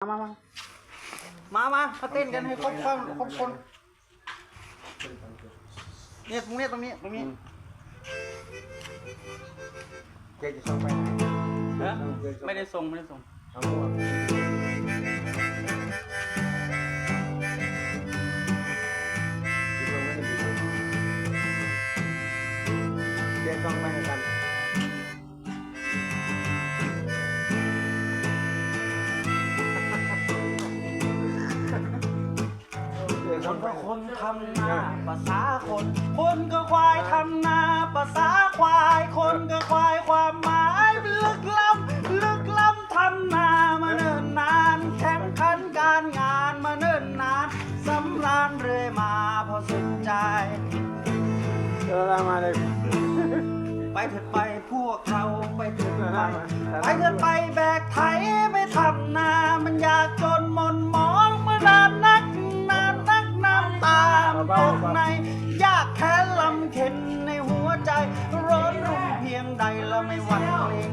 มามามามามาเต้นกันให้ครบคนครบคนเนี่ยตรงนี้ตรงนี้ตรงนี้เจ๊จะส่งไปไหนเออไม่ได้ส่งไม่ได้ส่งเอาหมดว่าไม่ได้ดีเจ๊ต้องไปให้กัน ก็คนทำนาภาษาคน คนก็ควายทำนาภาษาควาย คนก็ควายความหมายลึกล้ำลึกล้ำทำนามาเนิ่นนานแข่งขันการงานมาเนิ่นนานสำราญเรื่อยมาพอสุดใจเออมาเลยไปเถิดไปพวกเราไปเถิดไปไปไปเถิดไปแบกไถไปทำนามันอย และไม่หวั่นเกรง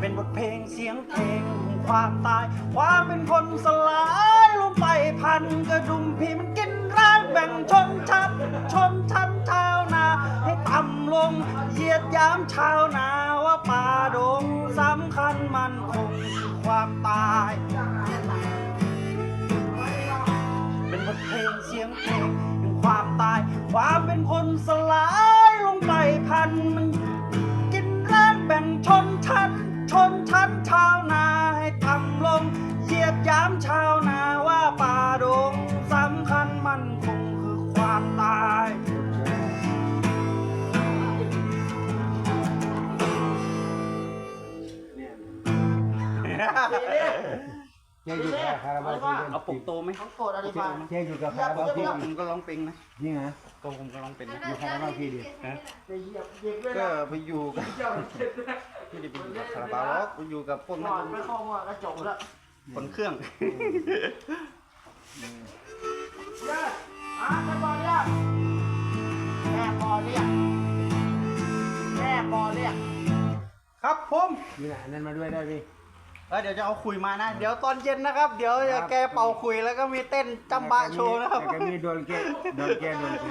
เป็นบทเพลงเสียงเพลงความตาย ความเป็นคนสลายลงไปพันกระดุมพีมันกินร่างแบ่งชนชั้นชนชั้นชาวนา ให้ต่ำลงเหยียดยามชาวนาว่าป่าดงสำคัญมันคง ความเป็นคนสลายลงไปพันมันกินแรงแบ่งชนชั้น ชนชั้นชาวนาให้ต่ำลงเหยียดยามชาวนาว่าป่าดงสำคัญมันคงคือความตายเจ๊อยู่กับคาราบาวที่เอาปุกโตไหมเขาโกรธอะไรมาเจ๊อยู่กับคาราบาวที่ผมก็ร้องเพลงนะจริงเหรอก็ผมก็ร้องเป็นนะอยู่คาราบาวที่ดินะจะเหยียบเหยียบเลยก็นะไปอยู่กับไม่ได้ไปอยู่กับคาราบาวหรอกไปอยู่กับพวกหนัอกดไม่เข้าหัวกระจกแล้วคนเครื่องย่าอะจะบอลเรียกแม่บอลเรียกแม่บอลเรียกครับผมนี่นะอันนั้นมาด้วยได้พี่ แล้วเดี๋ยวจะเอาคุยมานะ เดี๋ยวตอนเย็นนะครับ เดี๋ยวจะแกเป่าคุยแล้วก็มีเต้นจำบะโชว์นะครับ แต่ก็มีโดนแก้โดนแก้โดนแก้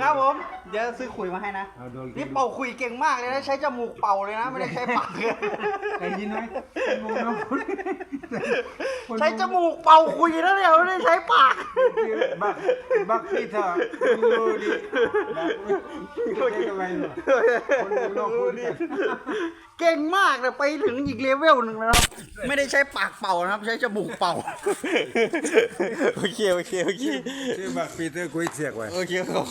ครับผม เดี๋ยวซื้อคุยมาให้นะ เอาโดนแก้นี่เป่าคุยเก่งมากเลยนะใช้จมูกเป่าเลยนะ ไม่ได้ใช้ปากได้ยินไหมมองน้องคุณ ใช้จมูกเป่าคุยนะเนี่ยไม่ได้ใช้ปาก บักบักพี่เถอะดูดิบักพี่ทำไมเนาะคนนอกคุณกันเก่งมากเลยไปถึงอีกเลเวลหนึ่งนะครับ ไม่ได้ใช้ปากเป่านะครับ ใช้จมูกเป่า โอเค โอเค โอเค ชื่อบักปีเตอร์กุยเสียกไว้ โอเคครับ